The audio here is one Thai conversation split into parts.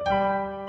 ส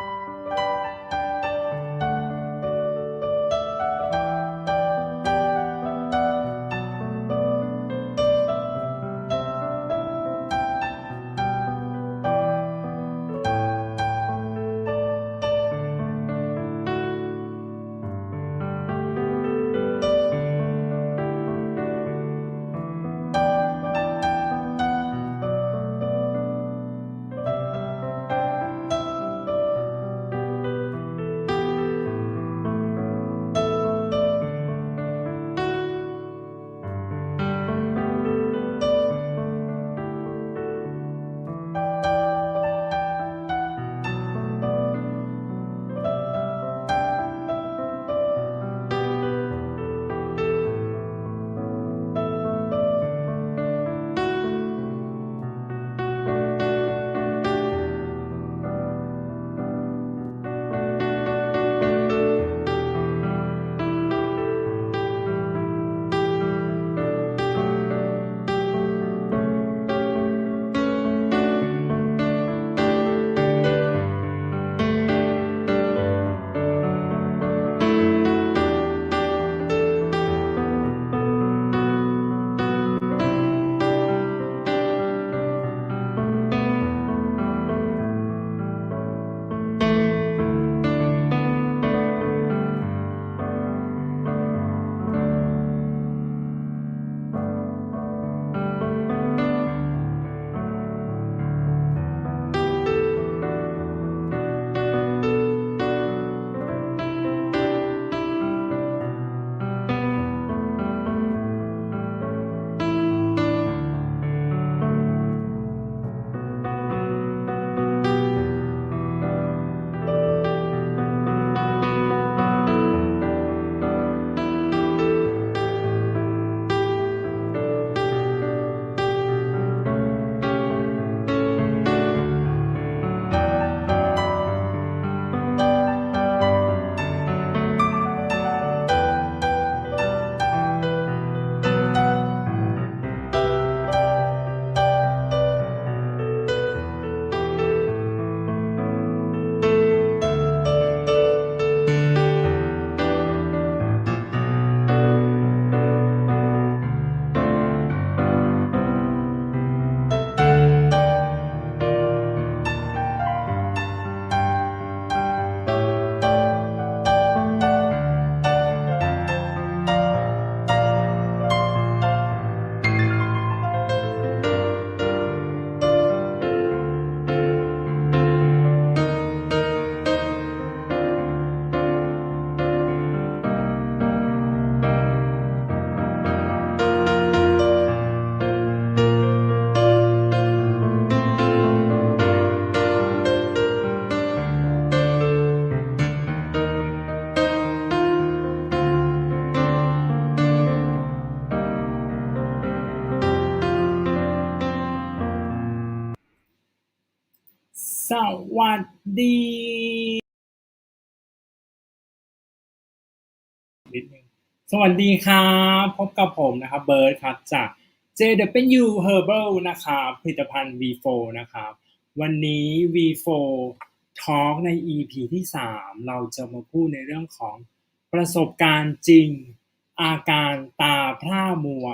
วัสดีนิดนึงสวัสดีครับ พบกับผมนะครับเบิร์ดครับจาก JW Herbal นะครับผลิตภัณฑ์ V4 นะครับ วันนี้ V4 Talk ใน EP ที่ 3 เราจะมาพูดในเรื่องของประสบการณ์จริง อาการตาพร่ามัว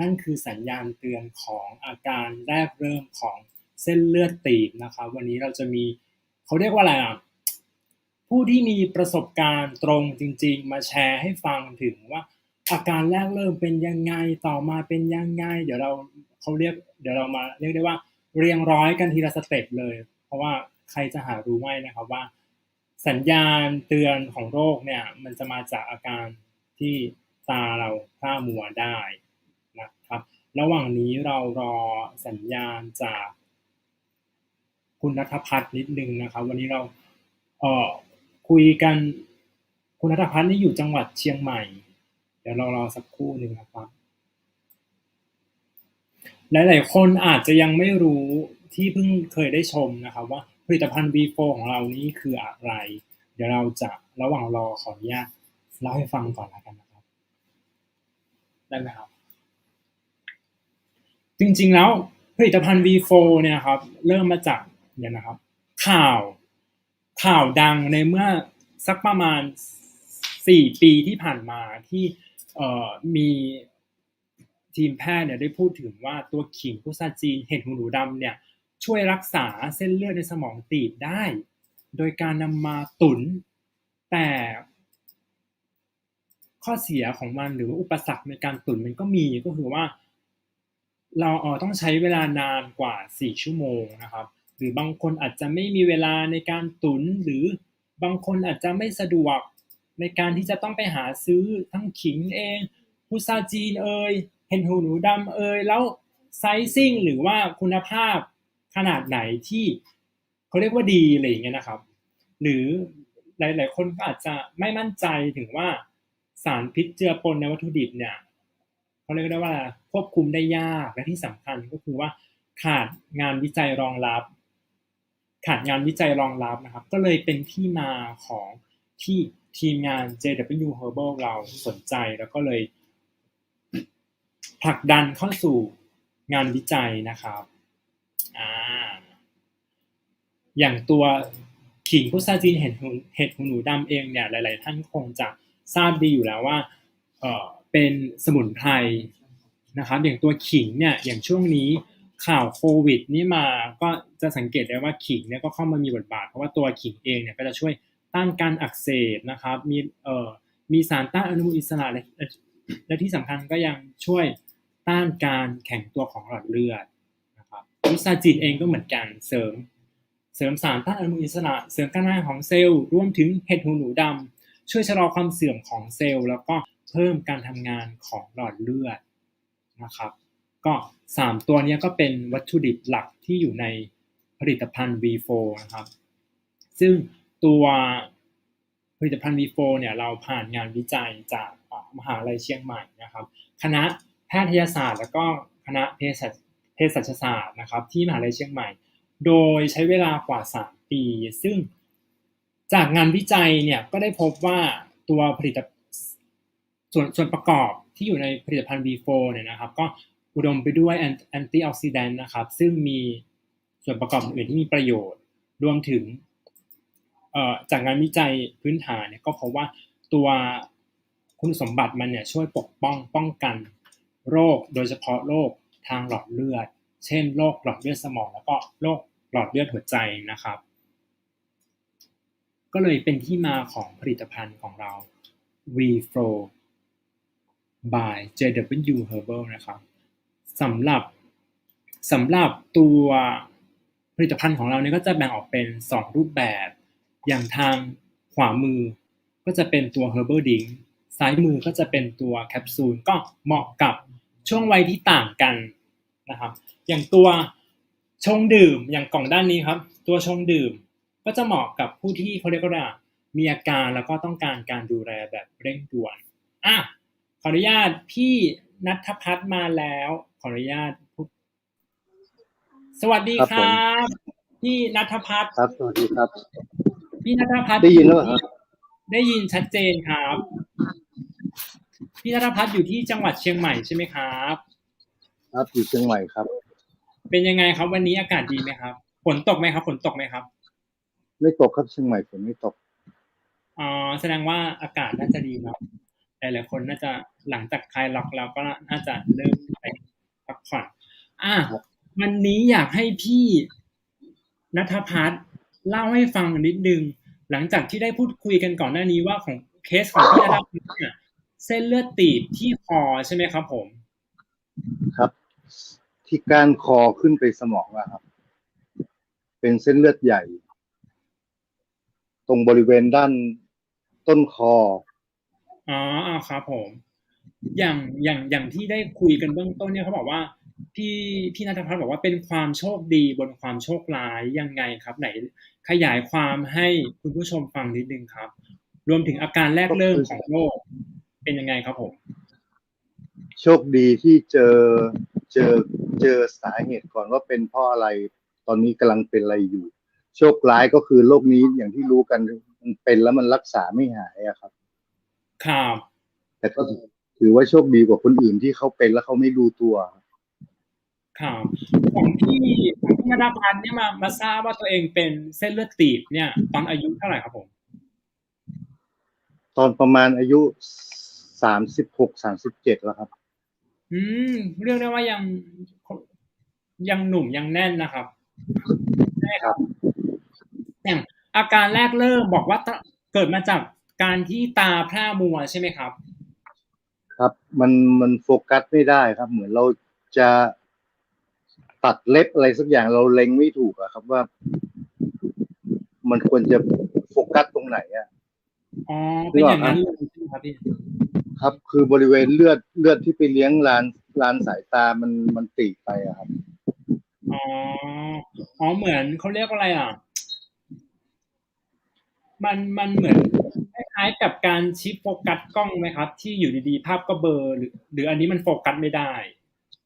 นั่นคือสัญญาณเตือนของอาการแรกเริ่มของ เส้นเลือดตีบนะครับ วันนี้เราจะมีเขาเรียกว่าอะไรอะผู้ที่มีประสบการณ์ตรงจริง ๆ มาแชร์ให้ฟังถึงว่า อาการแรกเริ่มเป็นยังไงต่อมาเป็นยังไง เดี๋ยวเราเขาเรียกเดี๋ยวเรามาเรียกได้ว่าเรียงร้อยกันทีละสเต็ปเลย เพราะว่าใครจะหารู้ไหมนะครับว่า สัญญาณเตือนของโรคเนี่ย มันจะมาจากอาการที่ตาเราพร่ามัวได้นะครับ ระหว่างนี้เรารอสัญญาณจาก คุณนัทพัฒน์นิดนึงนะครับ วันนี้เราเอ่อคุยกันคุณนัทพัฒน์นี่อยู่จังหวัดเชียงใหม่ เดี๋ยวเรารอสักครู่หนึ่งนะครับ หลาย ๆ คนอาจจะยังไม่รู้ที่เพิ่งเคยได้ชมนะครับ ว่าผลิตภัณฑ์ V4 ของเรานี้คืออะไร เดี๋ยวเราจะระหว่างรอขออนุญาตเล่าให้ฟังก่อนแล้วกันนะครับ ได้ไหมครับ จริง ๆ แล้วผลิตภัณฑ์ V4 เนี่ยครับ เริ่มมาจาก เนี่ยนะครับ ข่าวข่าวดังในเมื่อสักประมาณสี่ปีที่ผ่านมาที่เออมีทีมแพทย์เนี่ยได้พูดถึงว่าตัวขิงพุทราจีนเห็ดหูหนูดำเนี่ยช่วยรักษาเส้นเลือดในสมองตีบได้ โดยการนำมาตุน แต่ข้อเสียของมันหรือว่าอุปสรรคในการตุนมันก็มีก็คือว่า เราเออต้องใช้เวลานานกว่า 4 ชั่วโมงนะครับ หรือบางคนอาจจะไม่มีเวลาในการตุน หรือบางคนอาจจะไม่สะดวกในการที่จะต้องไปหาซื้อทั้งขิงเองพุทราจีนเอยเห็นหูหนูดำเอยแล้วไซซิ่งหรือว่าคุณภาพขนาดไหนที่เขาเรียกว่าดีอะไรอย่างเงี้ยนะครับ หรือหลาย ๆ คนก็อาจจะไม่มั่นใจถึงว่าสารพิษเจือปนในวัตถุดิบเนี่ยเขาเรียกได้ว่าควบคุมได้ยากและที่สำคัญก็คือว่าขาดงานวิจัยรองรับ ขาดงานวิจัยรองรับนะครับ ก็เลยเป็นที่มาของที่ทีมงาน JW Herbal เราสนใจแล้วก็เลยผลักดันเข้าสู่งานวิจัยนะครับอ่าอย่างตัวขิงพุทราจีนเห็ดหูเห็ดหูหนูดำเองเนี่ยหลาย ๆ ท่านคงจะทราบดีอยู่แล้วว่าเออเป็นสมุนไพรนะครับอย่างตัวขิงเนี่ยอย่างช่วงนี้ ข่าวโควิดนี่มาก็จะสังเกตได้ว่าขิงเนี่ยก็เข้ามามีบทบาท เพราะว่าตัวขิงเองเนี่ยก็จะช่วยต้านการอักเสบนะครับมีเอ่อมีสารต้านอนุมูลอิสระและและที่สำคัญก็ยังช่วยต้านการแข็งตัวของหลอดเลือดนะครับวิซาจินเองก็เหมือนกันเสริม เสริมสารต้านอนุมูลอิสระ เสริมการทำงานของเซลล์รวมถึงเห็ดหูหนูดำช่วยชะลอความเสื่อมของเซลล์ แล้วก็เพิ่มการทำงานของหลอดเลือดนะครับ ก็ 3 ตัวนี้ก็เป็นวัตถุดิบหลักที่อยู่ในผลิตภัณฑ์ V4 นะครับ ซึ่งตัวผลิตภัณฑ์ V4 เนี่ยเราผ่านงานวิจัยจากมหาลัยเชียงใหม่นะครับ คณะแพทยศาสตร์ แล้วก็คณะเภสัชเภสัชศาสตร์นะครับ ที่มหาลัยเชียงใหม่ โดยใช้เวลากว่า 3 ปี ซึ่งจากงานวิจัยเนี่ยก็ได้พบว่าตัวผลิตส่วนส่วนประกอบที่อยู่ในผลิตภัณฑ์ V4 เนี่ยนะครับ ก็ อุดมไปด้วยแอนตี้ออกซิแดนต์นะครับ ซึ่งมีส่วนประกอบอื่นที่มีประโยชน์ รวมถึงจากงานวิจัยพื้นฐานเนี่ยก็พบว่าตัวคุณสมบัติมันเนี่ยช่วยปกป้องป้องกัน โรคโดยเฉพาะโรคทางหลอดเลือด เช่นโรคหลอดเลือดสมอง แล้วก็โรคหลอดเลือดหัวใจนะครับ ก็เลยเป็นที่มาของผลิตภัณฑ์ของเรา V-Flow by JW Herbal นะครับ สำหรับสำหรับตัวผลิตภัณฑ์ของเราเนี่ยก็จะแบ่งออกเป็น 2 รูปแบบ อย่างทางขวามือก็จะเป็นตัว Herbal Drink ซ้ายมือก็จะเป็นตัวแคปซูลก็เหมาะกับช่วงวัยที่ต่างกันนะครับ อย่างตัวชงดื่มอย่างกล่องด้านนี้ครับ ตัวชงดื่มก็จะเหมาะกับผู้ที่เขาเรียกว่ามีอาการแล้วก็ต้องการการดูแลแบบเร่งด่วนอะขออนุญาตพี่นัทพัฒน์มาแล้ว ออนุญาตพูดสวัสดีครับพี่นัทพัฒน์ครับ สวัสดีครับ พี่นัทพัฒน์ได้ยินแล้วเหรอครับ ได้ยินชัดเจนครับ พี่นัทพัฒน์อยู่ที่จังหวัดเชียงใหม่ใช่ไหมครับ ครับอยู่เชียงใหม่ครับ เป็นยังไงครับวันนี้อากาศดีไหมครับฝนตกไหมครับฝนตกไหมครับ ไม่ตกครับเชียงใหม่ฝนไม่ตกอ๋อแสดงว่าอากาศน่าจะดีเนาะหลายๆคนน่าจะหลังจากคลายล็อกแล้วก็น่าจะเริ่มไป พักผ่อนอะวันนี้อยากให้พี่นัทพัฒน์เล่าให้ฟังนิดนึง หลังจากที่ได้พูดคุยกันก่อนหน้านี้ว่าของเคสของพี่นัทพัฒน์เนี่ยเส้นเลือดตีบที่คอใช่ไหมครับ ผม ครับ ที่ก้านคอขึ้นไปสมองอะครับ เป็นเส้นเลือดใหญ่ ตรงบริเวณด้านต้นคออ๋ออ๋อครับผม อย่างอย่างอย่างที่ได้คุยกันเบื้องต้นเนี่ยเขาบอกว่าพี่พี่นัทพัฒน์บอกว่าเป็นความโชคดีบนความโชคร้ายยังไงครับ ไหนขยายความให้คุณผู้ชมฟังนิดนึงครับ รวมถึงอาการแรกเริ่มของโรคเป็นยังไงครับผมโชคดีที่เจอเจอเจอสาเหตุก่อนว่าเป็นเพราะอะไรตอนนี้กำลังเป็นอะไรอยู่ โชคร้ายก็คือโรคนี้อย่างที่รู้กันมันเป็นแล้วมันรักษาไม่หายอะครับครับแต่ก็ ถือว่าโชคดีกว่าคนอื่นที่เขาเป็นแล้วเขาไม่รู้ตัวครับของพี่ของพี่นรพันธ์เนี่ยมามาทราบว่าตัวเองเป็นเส้นเลือดตีบเนี่ยตอนอายุเท่าไหร่ครับผม ตอนประมาณอายุสามสิบหกสามสิบเจ็ดแล้วครับ อืม เรียกได้ว่ายังยังหนุ่มยังแน่นนะครับใช่ครับอย่างอาการแรกเริ่มบอกว่าตเกิดมาจากการที่ตาพร่ามัวใช่ไหมครับ ครับ มันมันโฟกัสไม่ได้ครับ เหมือนเราจะตัดเล็บอะไรสักอย่างเราเล็งไม่ถูกอะครับว่า มันควรจะโฟกัสตรงไหนอะอ๋อเป็นอย่างนั้นเลยใช่ไหมครับพี่ครับ คือบริเวณเลือดเลือดที่ไปเลี้ยงลานลานสายตามันมันตีบไปอะครับอ๋ออ๋อเหมือนเขาเรียกว่าอะไรอะ มันมันเหมือนค ล้ายๆกับการชิปโฟกัสกล้องไหมครับ ที่อยู่ดีๆ ภาพก็เบลอหรือ หรืออันนี้มันโฟกัสไม่ได้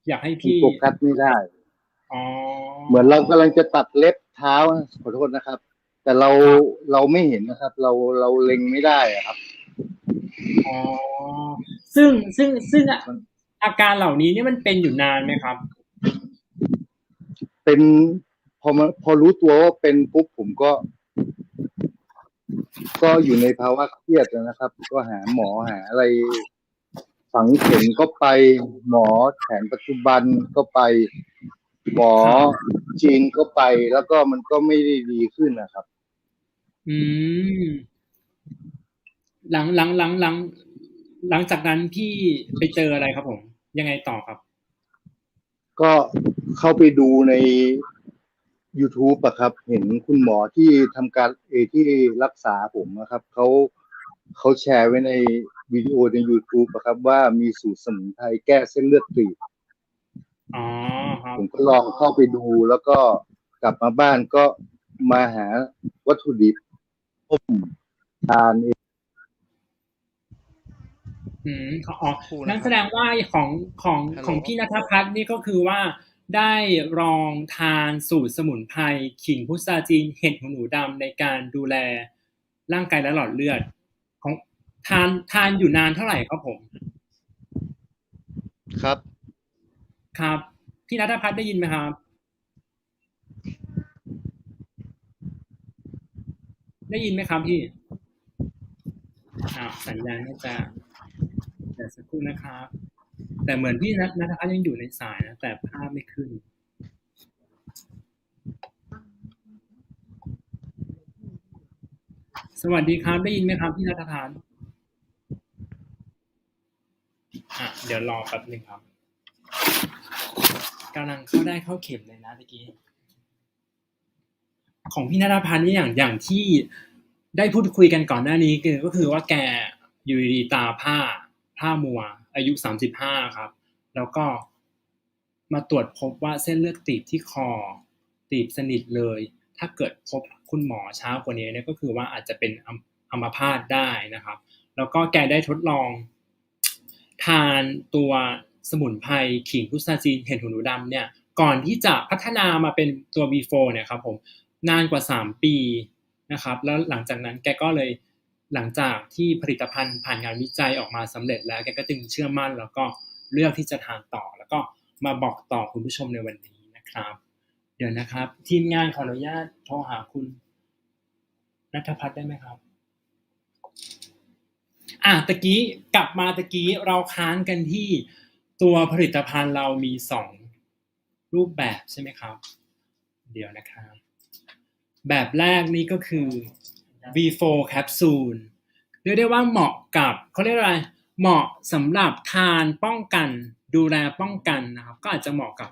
อยากให้พี่โฟกัสไม่ได้อ๋อเหมือนเรากำลังจะตัดเล็บเท้านะขอโทษนะครับ แต่เราเราไม่เห็นนะครับ เราเราเล็งไม่ได้อะครับอ๋อซึ่งซึ่งซึ่งอะอาการเหล่านี้เนี่ยมันเป็นอยู่นานไหมครับ เป็นพอมาพอรู้ตัวว่าเป็นปุ๊บผมก็ ก็อยู่ในภาวะเครียดนะครับ ก็หาหมอหาอะไรฝังเข็มก็ไปหมอแผนปัจจุบันก็ไปหมอจีนก็ไปแล้วก็มันก็ไม่ได้ดีขึ้นนะครับ อืม หลังหลังหลังหลังหลังจากนั้นพี่ไปเจออะไรครับผม ยังไงต่อครับ ก็เข้าไปดูใน YouTube อะครับ เห็นคุณหมอที่ทำการเออที่รักษาผมนะครับเขาเขาแชร์ไว้ในวิดีโอใน YouTube อะครับ ว่ามีสูตรสมุนไพรแก้เส้นเลือดตีบอ๋อครับผมก็ลองเข้าไปดูแล้วก็กลับมาบ้านก็มาหาวัตถุดิบต้มทานเองอืมอ๋อครูนะครับนั่นแสดงว่าของของฮัลโหลของพี่นัทพัฒน์นี่ก็คือว่า ได้ลองทานสูตรสมุนไพรขิงพุทราจีนเห็ดหูหนูดำในการดูแลร่างกายและหลอดเลือด ของทานทานอยู่นานเท่าไหร่ครับผม ครับ ครับ พี่นัทพัฒน์ได้ยินไหมครับ ได้ยินไหมครับพี่อ้าวสัญญาณน่าจะเดี๋ยวสักครู่นะครับ แต่เหมือนพี่นัทนัทพัฒน์ยังอยู่ในสายนะแต่ภาพไม่ขึ้น สวัสดีครับได้ยินไหมครับพี่นัทพัฒน์อะเดี๋ยวรอแป๊บหนึ่งครับกำลังเข้าได้เข้าเข็มเลยนะตะกี้ ของพี่นัทพันธ์นี่อย่างอย่างที่ได้พูดคุยกันก่อนหน้านี้คือก็คือว่าแกอยู่ดีตาผ้าผ้ามัว อายุสามสิบห้าครับ แล้วก็มาตรวจพบว่าเส้นเลือดตีบที่คอ ตีบสนิทเลย ถ้าเกิดพบคุณหมอช้ากว่านี้เนี่ยก็คือว่าอาจจะเป็นอัมพาตได้นะครับ แล้วก็แกได้ทดลอง ทานตัวสมุนไพรขิงพุทราจีนเห็ดหูหนูดำเนี่ยก่อนที่จะพัฒนามาเป็นตัว B4 เนี่ยครับผมนานกว่า 3 ปีนะครับ แล้วหลังจากนั้นแกก็เลย หลังจากที่ผลิตภัณฑ์ผ่านงานวิจัยออกมาสำเร็จแล้วแกก็จึงเชื่อมั่น แล้วก็เลือกที่จะทานต่อ แล้วก็มาบอกต่อคุณผู้ชมในวันนี้นะครับ เดี๋ยวนะครับ ทีมงานขออนุญาตโทรหาคุณนัทพัฒน์ได้ไหมครับอะตะกี้กลับมาตะกี้เราค้างกันที่ตัวผลิตภัณฑ์เรามีสองรูปแบบใช่ไหมครับ เดี๋ยวนะครับ แบบแรกนี่ก็คือ V4 แคปซูลเรียกได้ว่าเหมาะกับเขาเรียกอะไรเหมาะสำหรับทานป้องกันดูแลป้องกันนะครับ ก็อาจจะเหมาะกับ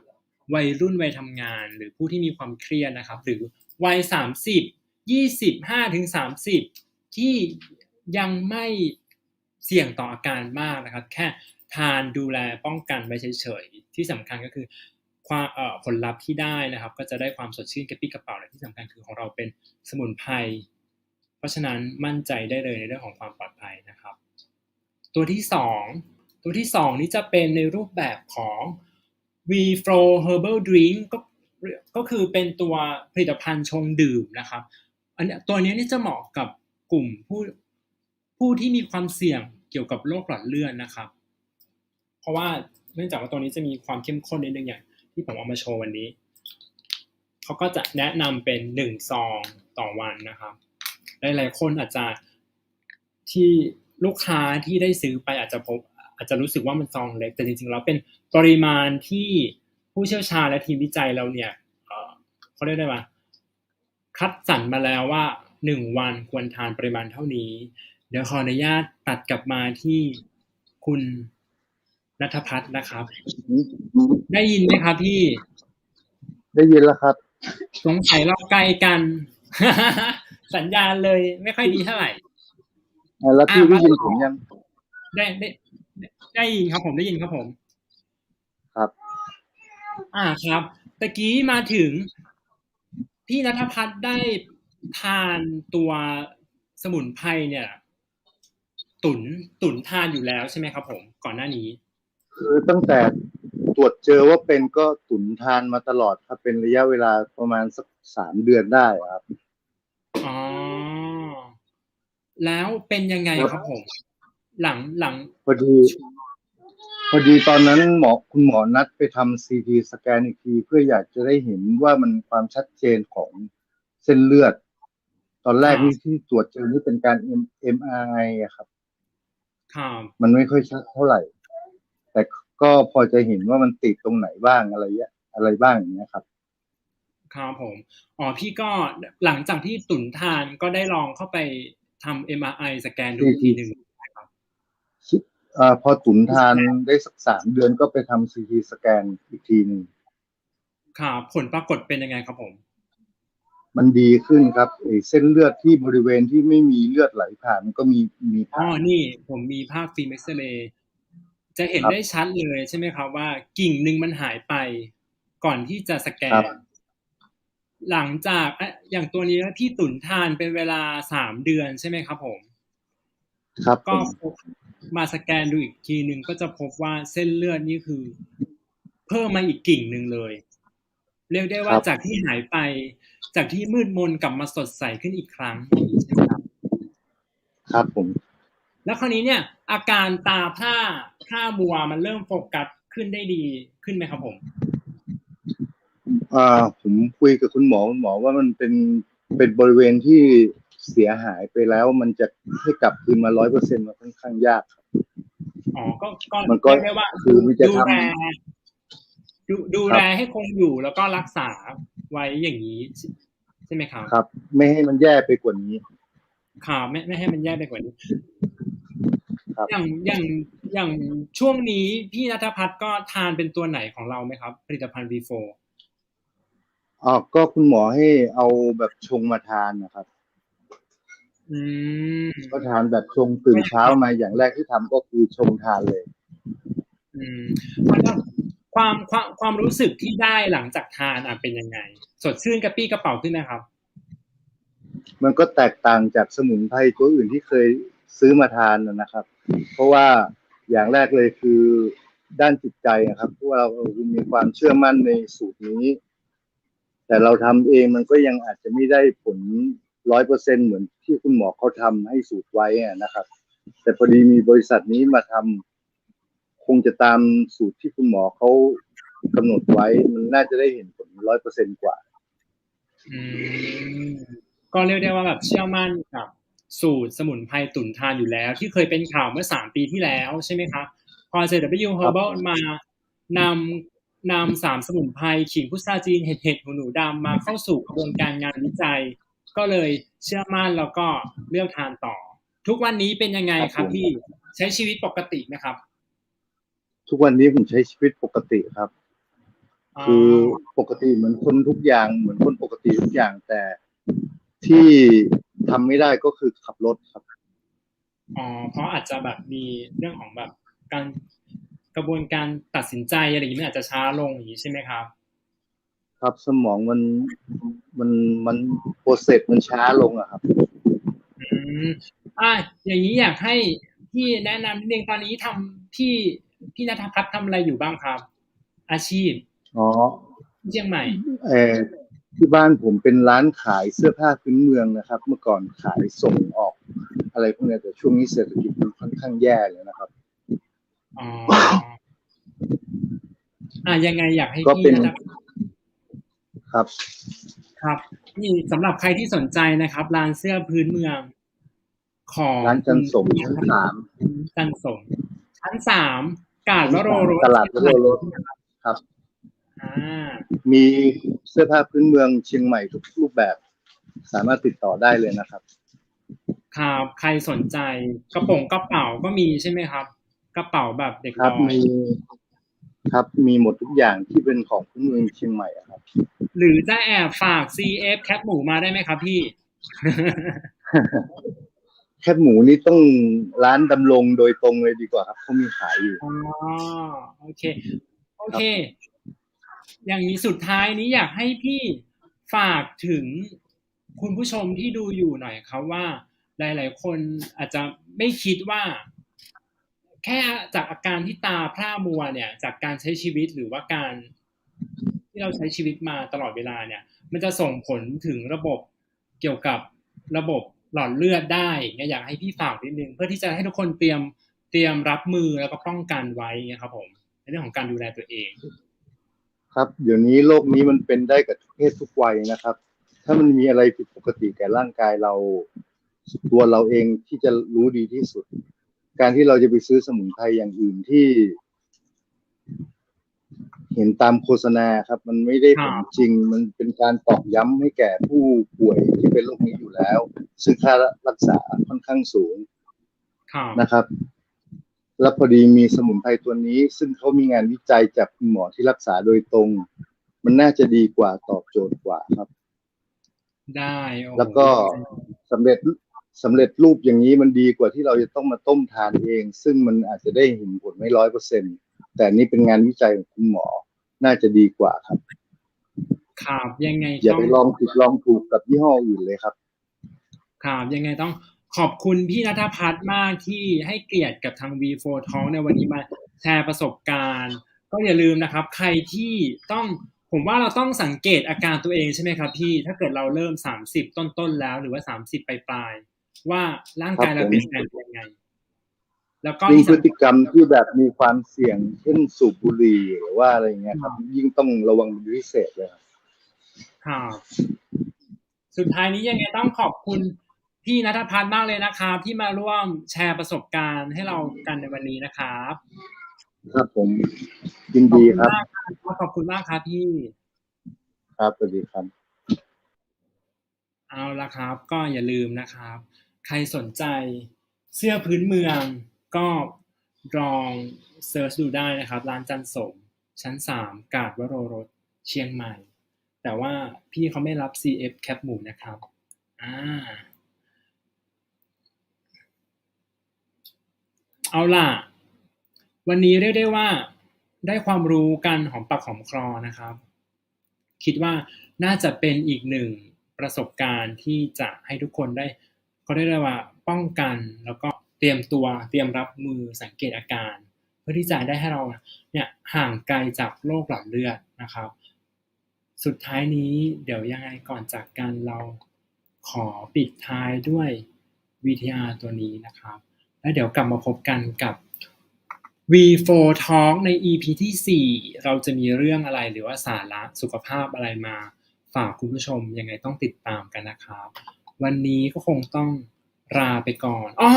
วัยรุ่นวัยทำงาน หรือผู้ที่มีความเครียดนะครับ หรือวัยสามสิบยี่สิบห้าถึงสามสิบที่ยังไม่เสี่ยงต่ออาการมากนะครับ แค่ทานดูแลป้องกันไว้เฉยๆ ที่สำคัญก็คือความผลลัพธ์ที่ได้นะครับ ก็จะได้ความสดชื่นกระปี้กระเป๋าและที่สำคัญคือของเราเป็นสมุนไพร เพราะฉะนั้นมั่นใจได้เลยในเรื่องของความปลอดภัยนะครับ ตัวที่สองตัวที่สองนี้จะเป็นในรูปแบบของ V Flow Herbal Drink ก็ก็คือเป็นตัวผลิตภัณฑ์ชงดื่มนะครับ อันนี้ตัวนี้นี่จะเหมาะกับกลุ่มผู้ผู้ที่มีความเสี่ยงเกี่ยวกับโรคหลอดเลือดนะครับ เพราะว่าเนื่องจากว่าตัวนี้จะมีความเข้มข้นนิดนึงอย่างที่ผมเอามาโชว์วันนี้ เขาก็จะแนะนำเป็นหนึ่งซองต่อวันนะครับ หลายๆคนอาจจะที่ลูกค้าที่ได้ซื้อไปอาจจะพบอาจจะรู้สึกว่ามันซองเล็ก แต่จริงๆแล้วเป็นปริมาณที่ผู้เชี่ยวชาญและทีมวิจัยเราเนี่ยเอ่อเขาเรียกได้ว่าคัดสรรมาแล้วว่าหนึ่งวันควรทานปริมาณเท่านี้ เดี๋ยวขออนุญาตตัดกลับมาที่คุณนัทพัฒน์นะครับ ได้ยินไหมครับพี่ ได้ยินแล้วครับ สงสัยเราไกลกัน สัญญาณเลยไม่ค่อยดีเท่าไหร่อ่าแล้วพี่อ่าได้ยินมาผมยังได้ได้ได้ได้ยินครับผมได้ยินครับผม ครับ อ่าครับตะกี้มาถึง พี่นัทพัฒน์ได้ทานตัวสมุนไพรเนี่ย ตุนตุนทานอยู่แล้วใช่ไหมครับ ผม ก่อนหน้านี้ คือตั้งแต่ตรวจเจอว่าเป็นก็ตุนทานมาตลอดครับเป็นระยะเวลาประมาณสักสามเดือนได้ครับอ๋อ แล้วเป็นยังไงครับผม หลังหลังพอดีพอดีตอนนั้นหมอคุณหมอนัดไปทำซีทีสแกนอีกทีเพื่ออยากจะได้เห็นว่ามันความชัดเจนของเส้นเลือด ตอนแรกนี่ที่ตรวจเจอนี่เป็นการ MRI อะครับครับมันไม่ค่อยชัดเท่าไหร่ แต่ก็พอจะเห็นว่ามันติดตรงไหนบ้างอะไรเงี้ยอะไรบ้างอย่างเงี้ยครับครับผม อ๋อพี่ก็หลังจากที่ตุนทานก็ได้ลองเข้าไป ทำ MRI สแกนดูอีกทีหนึ่งนะครับอ่าพอตุนทานได้สักสามเดือนก็ไปทำซีทีสแกนอีกทีหนึ่งครับผลปรากฏเป็นยังไงครับผม มันดีขึ้นครับไอ้เส้นเลือดที่บริเวณที่ไม่มีเลือดไหลผ่านมันก็มีมีอ๋อผ่านนี่ผมมีภาพฟิล์มเอ็กซเรย์จะเห็นครับได้ชัดเลยใช่ไหมครับว่ากิ่งหนึ่งมันหายไป ก่อนที่จะสแกครันบ หลังจากอะอย่างตัวนี้พี่ตุนทานเป็นเวลาสามเดือนใช่ไหมครับผม ครับผก็มพบมาสแกนดูอีกทีหนึ่งก็จะพบว่าเส้นเลือดนี่คือ เพิ่มมาอีกกิ่งหนึ่งเลย เรียกได้ว่าจากที่หายไป จากที่มืดมนกลับมาสดใสขึ้นอีกครั้งอย่างนี้ใช่ไหมครับ ครับผม แล้วคราวนี้เนี่ย อาการตาผ้าผ้ามัวมันเริ่มโฟกัสขึ้นได้ดีขึ้นไหมครับผม อ่าผมคุยกับคุณหมอคุณหมอว่ามันเป็นเป็นบริเวณที่เสียหายไปแล้ว มันจะให้กลับคืนมาร้อยเปอร์เซ็นต์มันค่อนข้างยากครับอ๋อก็ก็มันก็เรียกได้ว่าคือมันจะดูทำแลดูดูครับแลให้คงอยู่แล้วก็รักษาไว้อย่างนี้ใช่ไหมครับครับ ไม่ให้มันแย่ไปกว่านี้ค่ะไม่ไม่ให้มันแย่ไปกว่านี้ครับอย่างอย่างอย่างช่วงนี้พี่นัทพัฒน์ก็ทานเป็นตัวไหนของเราไหมครับ ผลิตภัณฑ์ V4 อ๋อก็คุณหมอให้เอาแบบชงมาทานนะครับ อืม ก็ทานแบบชงตื่นเช้ามาอย่างแรกที่ทำก็คือชงทานเลย อืมแล้วความความความรู้สึกที่ได้หลังจากทานอะเป็นยังไง สดชื่นกระปี้กระเป๋าขึ้นนะครับ มันก็แตกต่างจากสมุนไพรตัวอื่นที่เคยซื้อมาทานนะนะครับ เพราะว่าอย่างแรกเลยคือด้านจิตใจนะครับเพราะว่าเรามีความเชื่อมั่นในสูตรนี้ แต่เราทำเองมันก็ยังอาจจะไม่ได้ผลร้อยเปอร์เซ็นเหมือนที่คุณหมอเขาทำให้สูตรไว้อะนะครับ แต่พอดีมีบริษัทนี้มาทำคงจะตามสูตรที่คุณหมอเขากำหนดไว้มันน่าจะได้เห็นผลร้อยเปอร์เซ็นกว่าอืมก็เรียกได้ว่าแบบเชื่อมั่นกับสูตรสมุนไพรตุนทานอยู่แล้ว ที่เคยเป็นข่าวเมื่อสามปีที่แล้วใช่ไหมครับพอ JW Herbal มานำ นำสามสมุนไพรขิงพุทราจีนเห็ดเห็ดหูหนูดำมาเข้าสู่กระบวนการงานวิจัย ก็เลยเชื่อมั่นแล้วก็เลือกทานต่อ ทุกวันนี้เป็นยังไงคครัรับบผมพี่ใช้ชีวิตปกติไหมครับ ทุกวันนี้ผมใช้ชีวิตปกติครับ คือปกติเหมือนคนทุกอย่างเหมือนคนปกติทุกอย่างแต่ที่ทำไม่ได้ก็คือขับรถครับอ๋อเพราะอาจจะแบบมีเรื่องของแบบการ กระบวนการตัดสินใจอะไรอย่างนี้มันอาจจะช้าลงอย่างนี้ใช่ไหมครับ ครับสมองมันมันมันโปรเซสมันช้าลงอะครับอืมอ่าอย่างนี้อยากให้พี่แนะนำนิดนึงตอนนี้ทำพี่พี่นัทพัฒน์ทำอะไรอยู่บ้างครับ อาชีพอ๋อที่เชียงใหม่เออที่บ้านผมเป็นร้านขายเสื้อผ้าพื้นเมืองนะครับ เมื่อก่อนขายส่งออก อะไรพวกเนี้ยแต่ช่วงนี้เศรษฐกิจมันค่อนข้างแย่เลยนะครับ อ๋ออะยังไงอยากให้ก็พี่เป็นนะครับครับ ครับนี่สำหรับใครที่สนใจนะครับร้านเสื้อพื้นเมือง ของร้านจันสมชั้นสามจันสมชั้นสามกาดวโรรสตลาดวโรรสครับอ่ามีเสื้อผ้าพื้นเมืองเชียงใหม่ทุกรูปแบบ สามารถติดต่อได้เลยนะครับ ครับ ใครสนใจกระโปรงกระเป๋าก็มีใช่ไหมครับ กระเป๋าแบบเด็กครับน้อยมีครับมีหมดทุกอย่างที่เป็นของพื้นเมืองเชียงใหม่อะครับ หรือจะแอบฝาก CF แคปหมูมาได้ไหมครับพี่ แคบหมูนี่ต้องร้านดำรงโดยตรงเลยดีกว่าครับเขามีขายอยู่อ๋อโอเค โอเค อย่างนี้สุดท้ายนี้อยากให้พี่ฝากถึงคุณผู้ชมที่ดูอยู่หน่อยครับว่า หลาย ๆ คนอาจจะไม่คิดว่าแค่จากอาการที่ตาพร่ามัวเนี่ย จากการใช้ชีวิตหรือว่าการที่เราใช้ชีวิตมาตลอดเวลาเนี่ย มันจะส่งผลถึงระบบเกี่ยวกับระบบหลอดเลือดได้เนี่ยอยากให้พี่ฝากนิดนึง เพื่อที่จะให้ทุกคนเตรียมเตรียมรับมือแล้วก็ป้องกันไว้นะครับผมในเรื่องของการดูแลตัวเอง ครับเดี๋ยวนี้โรคนี้มันเป็นได้กับทุกเพศทุกวัยนะครับ ถ้ามันมีอะไรผิดปกติแก่ร่างกายเรา ตัวเราเองที่จะรู้ดีที่สุด การที่เราจะไปซื้อสมุนไพรอย่างอื่นที่ เห็นตามโฆษณาครับ มันไม่ได้ผลจริง มันเป็นการตอกย้ำให้แก่ผู้ป่วยที่เป็นโรคนี้อยู่แล้ว ซึ่งค่ารักษาค่อนข้างสูงครับนะครับ แล้วพอดีมีสมุนไพรตัวนี้ ซึ่งเขามีงานวิจัยจากคุณหมอที่รักษาโดยตรง มันน่าจะดีกว่าตอบโจทย์กว่าครับ ได้โอ้โหแล้วก็สำเร็จ สำเร็จรูปอย่างนี้มันดีกว่าที่เราจะต้องมาต้มทานเอง ซึ่งมันอาจจะได้เห็นผลไม่ร้อยเปอร์เซ็นแต่นี่เป็นงานวิจัยของคุณหมอ น่าจะดีกว่าครับครับยังไงอย่าต้ไปองลองผิดลองถูกกับยี่ห้ออื่นเลยครับครับยังไงต้องขอบคุณพี่นัทพัฒน์มากที่ให้เกียรติกับทาง V4 Talk ในวันนี้มาแชร์ประสบการณ์ ก็อย่าลืมนะครับ ใครที่ต้องผมว่าเราต้องสังเกตอาการตัวเองใช่ไหมครับพี่ ถ้าเกิดเราเริ่ม 30 ต้นๆแล้วหรือว่า 30 ปลายๆ ว่าร่างกายเราครับผมเปลี่ยนแปลงยังไง แล้วก็ยิ่งที่พฤสำติกรรมที่แบบมีความเสี่ยงเช่นสูบบุหรี่หรือว่าอะไรเงี้ยครับ ยิ่งต้องระวังเป็นพิเศษเลยครับครับสุดท้ายนี้ยังไงต้องขอบคุณพี่นัทพัฒน์มากเลยนะครับ ที่มาร่วมแชร์ประสบการณ์ให้เรากันในวันนี้นะครับครับผมยินขอบดีคุณครับมากครับขอบคุณมากครับพี่ ครับสวัสดีครับ เอาละครับ ก็อย่าลืมนะครับ ใครสนใจเสื้อพื้นเมืองก็ลองเซิร์ชดูได้นะครับ ร้านจันสม ชั้นสามกาดวโรรสเชียงใหม่ แต่ว่าพี่เขาไม่รับ CF แคปหมูนะครับอ่าเอาล่ะ วันนี้เรียกได้ว่าได้ความรู้กันหอมปากหอมคอนะครับ คิดว่าน่าจะเป็นอีกหนึ่งประสบการณ์ที่จะให้ทุกคนได้ เขาได้เรียกว่าป้องกันแล้วก็เตรียมตัวเตรียมรับมือสังเกตอาการ เพื่อที่จะได้ให้เราเนี่ยห่างไกลจากโรคหลอดเลือดนะครับ สุดท้ายนี้เดี๋ยวยังไงก่อนจากกันเราขอปิดท้ายด้วย VTR ตัวนี้นะครับ แล้วเดี๋ยวกลับมาพบกันกับ V4 Talk ใน EP ที่ 4 เราจะมีเรื่องอะไรหรือว่าสาระสุขภาพอะไรมา ฝากคุณผู้ชมยังไงต้องติดตามกันนะครับ วันนี้ก็คงต้องลาไปก่อนอ้อ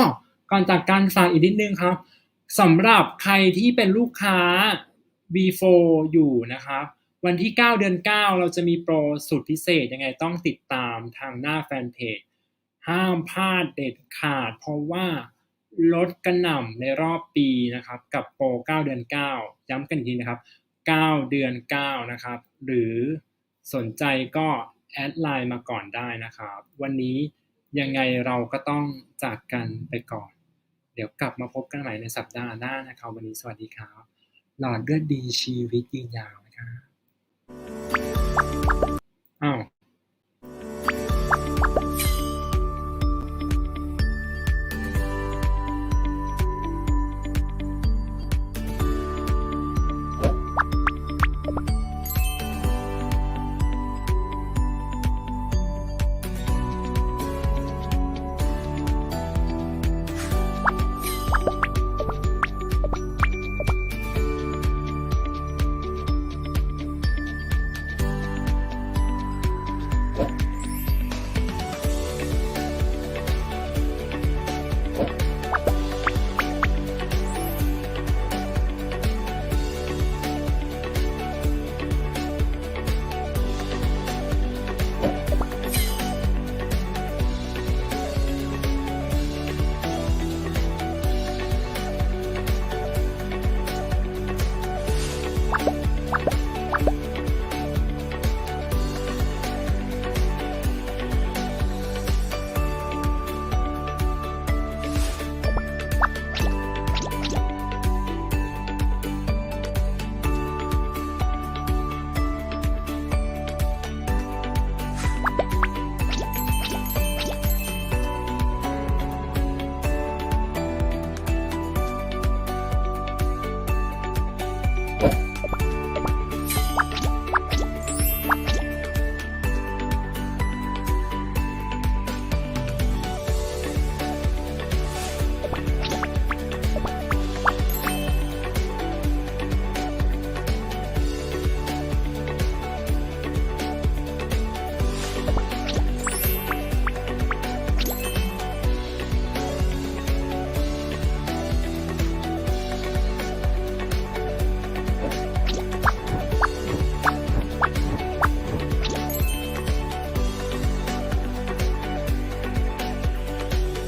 ก่อนจากการฝากอีกนิดนึงครับสำหรับใครที่เป็นลูกค้า V4 อยู่นะครับ วันที่ 9 เดือน 9 เราจะมีโปรสุดพิเศษยังไงต้องติดตามทางหน้าแฟนเพจ ห้ามพลาดเด็ดขาด เพราะว่าลดกระหน่ำในรอบปีนะครับ กับโปร 9 เดือน 9 ย้ำกันอีกทีนะครับ 9 เดือน 9 นะครับ หรือสนใจก็ แอดไลน์มาก่อนได้นะครับ วันนี้ยังไงเราก็ต้องจากกันไปก่อน เดี๋ยวกลับมาพบกันใหม่ในสัปดาห์หน้านะครับ วันนี้สวัสดีครับ หลอดเลือดดีชีวิตยืนยาวนะครับอ้าว